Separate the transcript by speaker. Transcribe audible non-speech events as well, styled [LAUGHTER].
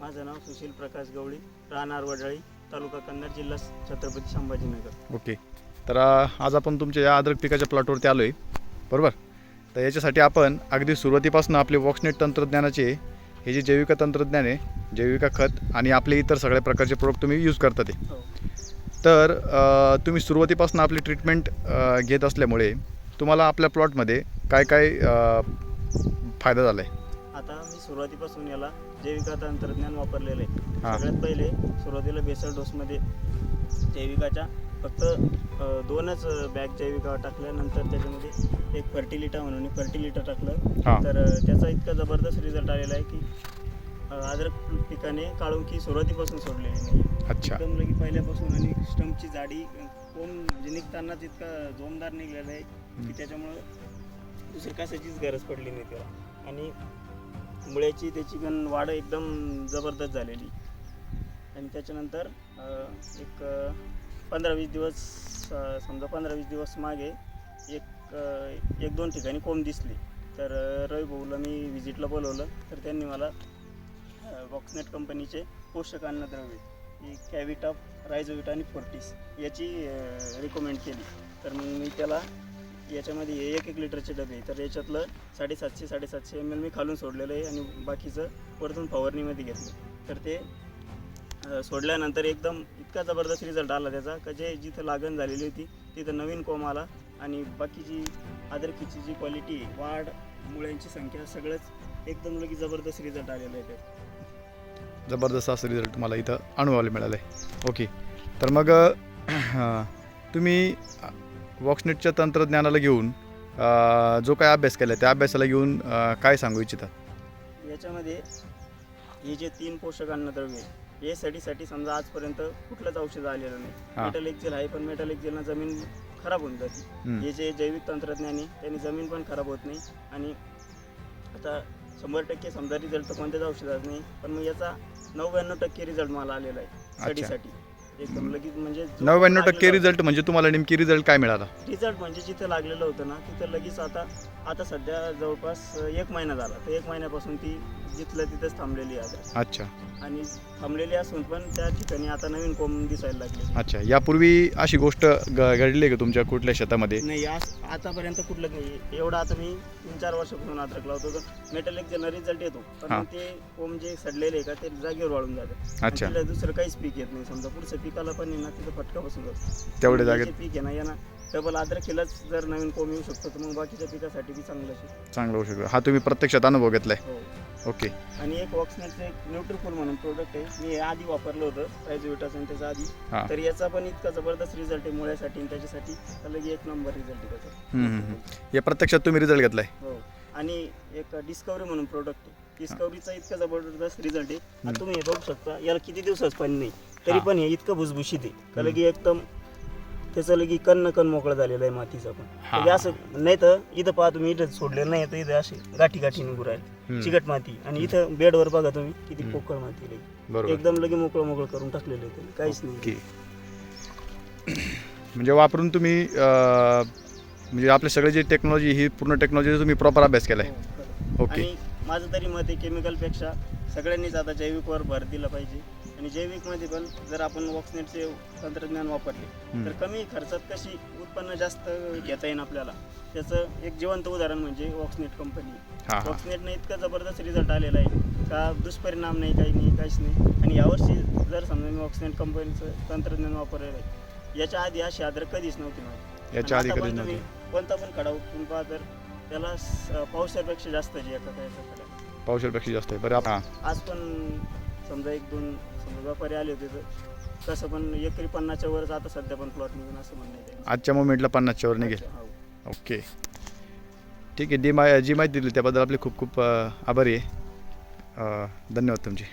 Speaker 1: माझं नाव सुशील प्रकाश गवळी राहणार वडाळी तालुका कन्नड जिल्हा छत्रपती संभाजीनगर.
Speaker 2: ओके. तर आज आपण तुमच्या या अद्रक पिकाच्या प्लॉटवरती आलो आहे बरोबर? तर याच्यासाठी आपण अगदी सुरुवातीपासून आपले वॉक्सनेट तंत्रज्ञानाचे हे जे जैविक तंत्रज्ञान आहे जैविक खत आणि आपले इतर सगळ्या प्रकारचे प्रोडक्ट तुम्ही यूज करता ते.
Speaker 1: हो.
Speaker 2: तर तुम्ही सुरुवातीपासून आपली ट्रीटमेंट घेत असल्यामुळे तुम्हाला आपल्या प्लॉटमध्ये काय काय फायदा झाला आहे
Speaker 1: सुरुवातीपासून याला जैविका तंत्रज्ञान वापरलेलं आहे. सगळ्यात पहिले सुरुवातीला बेसल डोसमध्ये जैविकाच्या फक्त दोनच बॅग जैविका टाकल्यानंतर त्याच्यामध्ये एक फर्टिलिटा म्हणून फर्टिलिटर टाकलं. तर त्याचा इतका जबरदस्त रिझल्ट आलेला आहे की अद्रक पिकाने काळुंकी सुरुवातीपासून सोडलेली नाही.
Speaker 2: अच्छा.
Speaker 1: एकदम लगी पहिल्यापासून आणि स्टंपची जाडी कोण म्हणजे निघतानाच इतका जोमदार निघलेला आहे की त्याच्यामुळं दुसरी कशाचीच गरज पडली नाही त्याला. आणि मुळ्याची त्याची पण वाढ एकदम जबरदस्त झालेली. आणि त्याच्यानंतर एक पंधरा वीस दिवस समजा पंधरा वीस दिवस मागे एक एक दोन ठिकाणी कोंब दिसली. तर रविभाऊला रवी भाऊला मी व्हिजिटला बोलवलं. तर त्यांनी मला बॉक्सनेट कंपनीचे पोषक अन्नद्रव्ये ही कॅविटॉप रायझोविट आणि फोर्टिस याची रिकमेंड केली. तर मग मी त्याला याच्यामध्ये हे एक एक लिटरचे डबे आहे. तर याच्यातलं साडेसातशे साडेसातशे एम एल मी खालून सोडलेलं आहे आणि बाकीचं वरतून फवारणीमध्ये घेतलं. तर ते सोडल्यानंतर एकदम इतका जबरदस्त रिझल्ट आला त्याचा का जे जिथं लागण झालेली होती तिथं नवीन कोंब आला आणि बाकीची अदरकीची जी क्वालिटी वाढ मुळ्यांची संख्या सगळंच एकदम लगी जबरदस्त रिझल्ट आलेला आहे त्याचा
Speaker 2: जबरदस्त असं रिझल्ट तुम्हाला इथं अनुभवायला मिळालं आहे ओके तर मग तुम्ही वॉक्सनेटच्या तंत्रज्ञानाला घेऊन जो काय अभ्यास केला त्या अभ्यासाला घेऊन काय सांगू इच्छिता
Speaker 1: याच्यामध्ये हे जे तीन पोषक अन्नद्रव्य हे साठी समजा आजपर्यंत कुठलंच औषध आलेलं. नाही. मेटल एक्झेल आहे पण मेटल एक्झेलनं जमीन खराब होऊन जाते. हे जे जैविक तंत्रज्ञान आहे त्यांनी जमीन पण खराब होत नाही. आणि आता शंभर टक्के समजा रिझल्ट तर कोणत्याच औषधात नाही पण मग याचा नव्याण्णव टक्के रिझल्ट मला आलेला आहे स्टडीसाठी एकदम लगेच म्हणजे जो
Speaker 2: नव्याण्णव टक्के
Speaker 1: लागलेला
Speaker 2: रिझल्ट म्हणजे तुम्हाला नेमकी रिझल्ट काय मिळाला?
Speaker 1: रिझल्ट म्हणजे जिथं लागलेलं होतं ना तिथं लगेच आता आता सध्या जवळपास एक महिना झाला. तर एक महिन्यापासून ती जिथलं तिथंच थांबलेली आहे आता.
Speaker 2: अच्छा.
Speaker 1: आणि थांबलेली असून पण त्या ठिकाणी आता नवीन कोंब दिसायला लागले.
Speaker 2: अच्छा यापूर्वी अशी गोष्ट घडली आहे का तुमच्या कुठल्या शेतामध्ये?
Speaker 1: नाही आज आतापर्यंत कुठलं नाही एवढं आता मी तीन चार वर्षापासून अद्रक लावतो तर मेटल एक जण रिझल्ट येतो. पण
Speaker 2: हा.
Speaker 1: मग ते कोंब जे सडलेले आहे का ते जागेवर वाळून जातात आणि
Speaker 2: अच्छा.
Speaker 1: दुसरं काहीच पीक येत नाही. समजा पुढचं पिकाला पण आहे ना तिथं फटका बसून जातो.
Speaker 2: तेवढ्या जागेत
Speaker 1: जे पीक आहे ना यांना डबल अद्रकीलाच जर नवीन कोंब येऊ शकतो तर मग बाकीच्या पिकासाठी बी चांगलं आहे
Speaker 2: चांगलं होऊ शकतं. हा तुम्ही प्रत्यक्षात अनुभव घेतलाय.
Speaker 1: हो.
Speaker 2: ओके.
Speaker 1: आणि एक वॉक्सनेटचं एक न्यूट्रिफुल म्हणून प्रोडक्ट आहे. मी हे आधी वापरलं होतं प्रायझोविटाचं आणि त्याच्या आधी. तर याचा पण इतका जबरदस्त रिझल्ट आहे मुळ्यासाठी आणि त्याच्यासाठी तर एक नंबर रिझल्ट आहे त्याचा.
Speaker 2: हम्म, हम्म, हम्म. या प्रत्यक्षात तुम्ही रिझल्ट घेतलाय.
Speaker 1: हो. आणि एक डिस्कवरी म्हणून प्रोडक्ट आहे. डिस्कवरीचा इतका जबरदस्त रिझल्ट आहे. आणि तुम्ही हे बघू शकता याला किती दिवसाच पाणी नाही तरी. पण हे इतकं भुसभुशीत आहे. का लगी एकदम त्याचं लगी कन्न कण मोकळं झालेलं आहे मातीचं पण.
Speaker 2: हा.
Speaker 1: लगे असं नाही तर इथं पहा तुम्ही इथं सोडलेलं नाही तर इथं असे गाठी गाठी निघू राहिले. चिकट माती. आणि इथं बेडवर बघा तुम्ही किती. पोकळ माती लगी एकदम लगे मोकळं मोकळं करून टाकलेलं आहे काहीच नाही. [CLEARS THROAT]
Speaker 2: म्हणजे वापरून तुम्ही म्हणजे आपले सगळे जे टेक्नॉलॉजी ही पूर्ण टेक्नॉलॉजी तुम्ही प्रॉपर अभ्यास केलाय.
Speaker 1: हो, खरं.
Speaker 2: ओके.
Speaker 1: माझं तरी मत आहे केमिकलपेक्षा सगळ्यांनीच आता जैविकवर भर दिला पाहिजे. आणि जैविकमध्ये पण जर आपण वॉक्सनेटचे तंत्रज्ञान वापरले. तर कमी खर्चात कशी उत्पन्न जास्त घेता येईल आपल्याला? त्याचं एक जिवंत उदाहरण म्हणजे वॉक्सनेट कंपनी वॉक्सनेटने इतका जबरदस्त रिझल्ट आलेला आहे का दुष्परिणाम नाही काही नाही काहीच नाही. आणि यावर्षी जर समजा मी वॉक्सनेट कंपनीचं तंत्रज्ञान वापरलेलं आहे याच्या आधी अशी आदर कधीच नव्हती माझी.
Speaker 2: याच्या आधी
Speaker 1: तुम्ही
Speaker 2: नव्हती?
Speaker 1: कोणता पण खडा उपटून पहा तर त्याला पावसापेक्षा जास्त जी एका
Speaker 2: पावसापेक्षा जास्त आहे. बरं
Speaker 1: आज पण समजा एक दोन समजा व्यापारी आले होते तर कसं पण एकरी पन्नासच्या वरच आता सध्या पण प्लॉट निघून असं म्हणणं आहे त्यांचं.
Speaker 2: आजच्या मोमेंटला पन्नासच्या वर निघेल
Speaker 1: हो.
Speaker 2: ओके ठीक आहे जी मा जी माहिती दिली त्याबद्दल आपले खूप खूप अं, आभारी आहे अं, धन्यवाद तुमचे